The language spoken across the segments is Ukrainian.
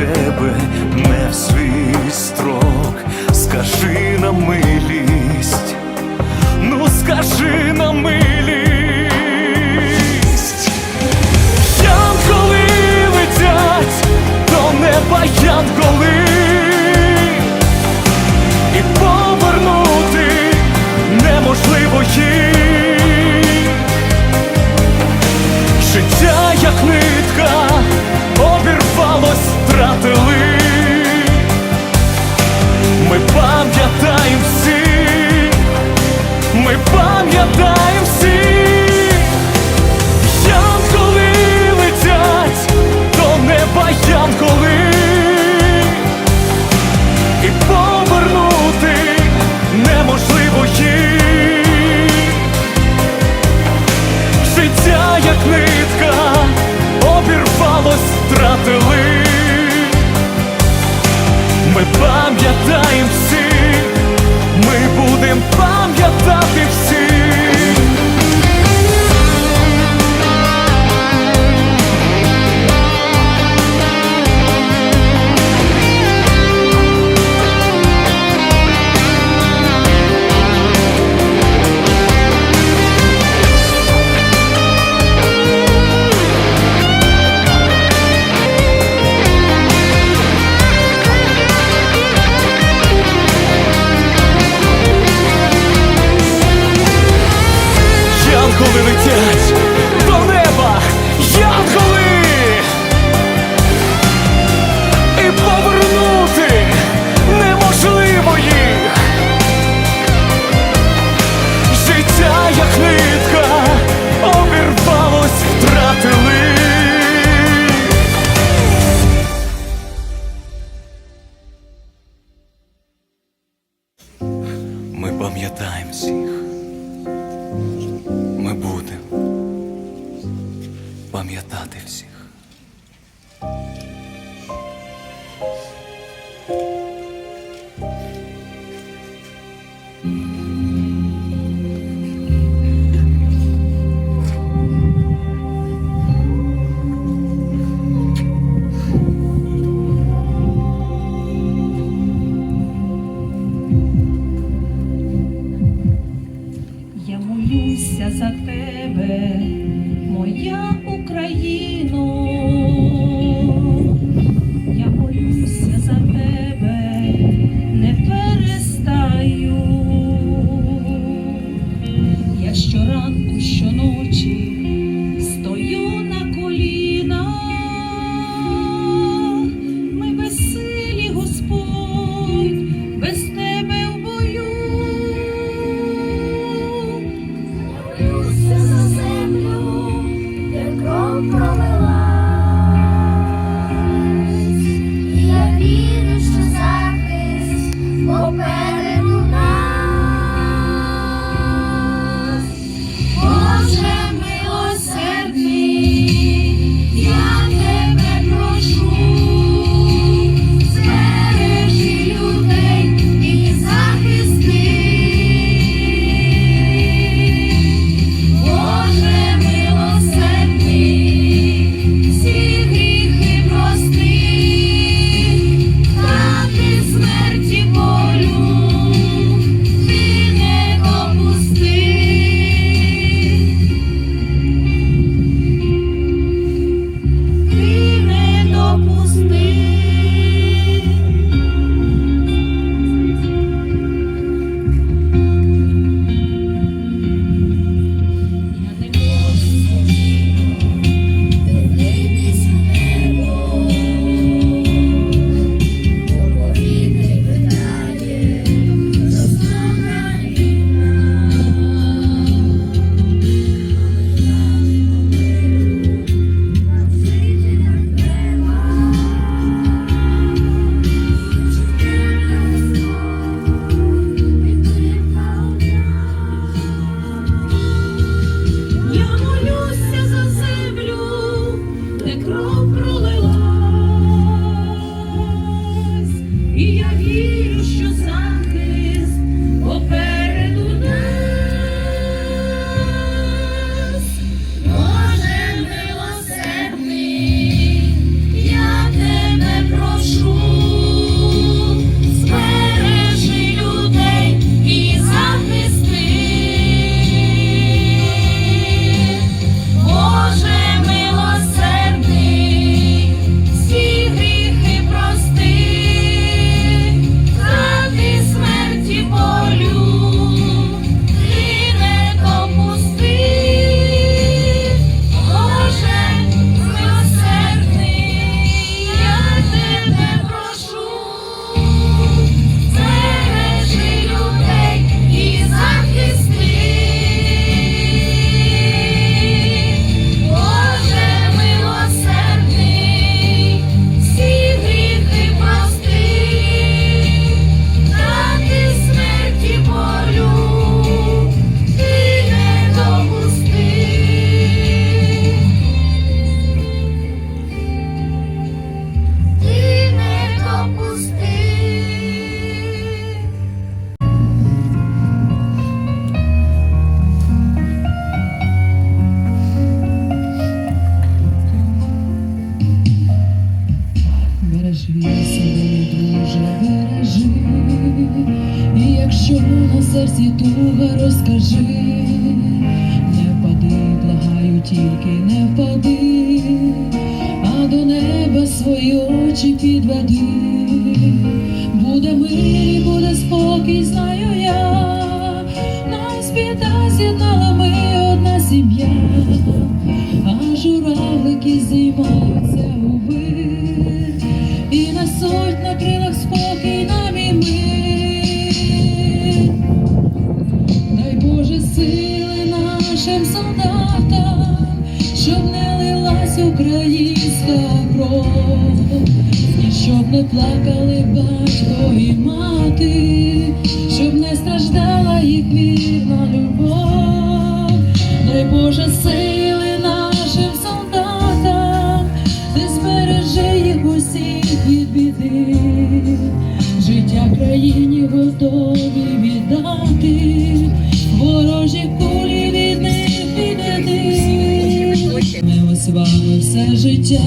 тебе не в свій строк? Скажи на милість, ну скажи на милість. Янголи летять за тебе, моя Україно. Не впади, а до неба свої очі підведи. Буде мир, буде спокій, знаю я, нас біда з'єднала ми одна сім'я, а журавлики зіймаються у вир і несуть на крилах спокій нам і мир. Дай Боже сили нашим солдатам, країні готові віддати, ворожі кулі від них відведи. Ми ось вами все життя,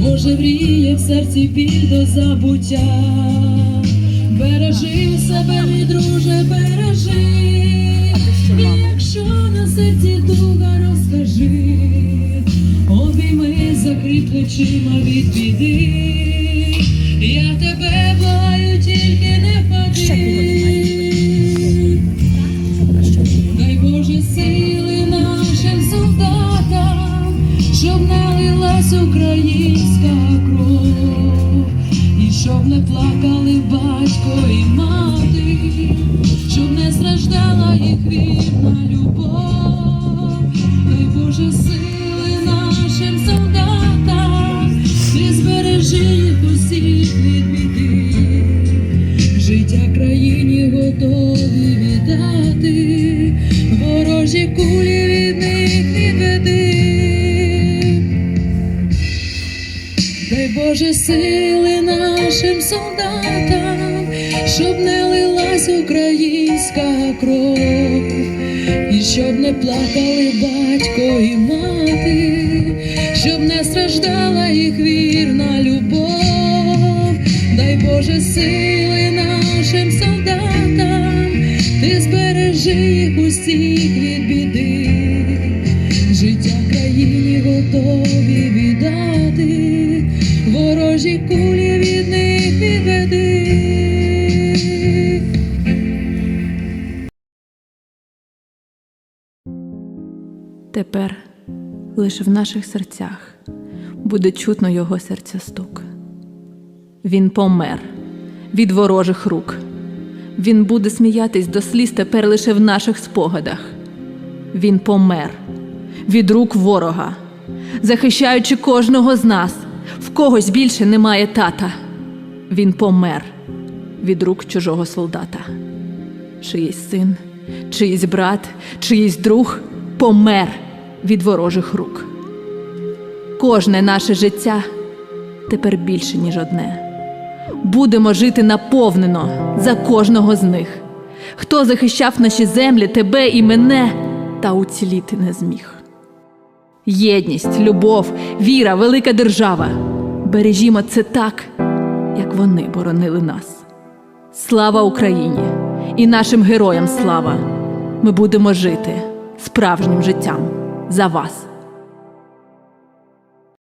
Боже мріє в серці біль до забуття. Бережи себе, мій друже, бережи. Якщо на серці туга розкажи, обійми закріп плечима від біди. Щоб не лилась українська кров, і щоб не плакали батько і мати, щоб не страждала їх вірна любов. Дай Боже сили нашим солдатам, ти збережи їх усіх від біди. Життя країні готові віддати, ворожі кулі Боже сили нашим солдатам, щоб не лилась українська кров, і щоб не плакали батько і мати, щоб не страждала їх вірна любов. Дай Боже сили Тепер лише в наших серцях буде чутно його серця стук. Він помер від ворожих рук. Він буде сміятись до сліз тепер лише в наших спогадах. Він помер від рук ворога, захищаючи кожного з нас, в когось більше немає тата. Він помер від рук чужого солдата. Чиїсь син, чиїсь брат, чиїсь друг помер від ворожих рук. Кожне наше життя тепер більше, ніж одне. Будемо жити наповнено за кожного з них. Хто захищав наші землі, тебе і мене, та уціліти не зміг. Єдність, любов, віра, велика держава. Бережімо це так, як вони боронили нас. Слава Україні і нашим героям слава! Ми будемо жити справжнім життям за вас.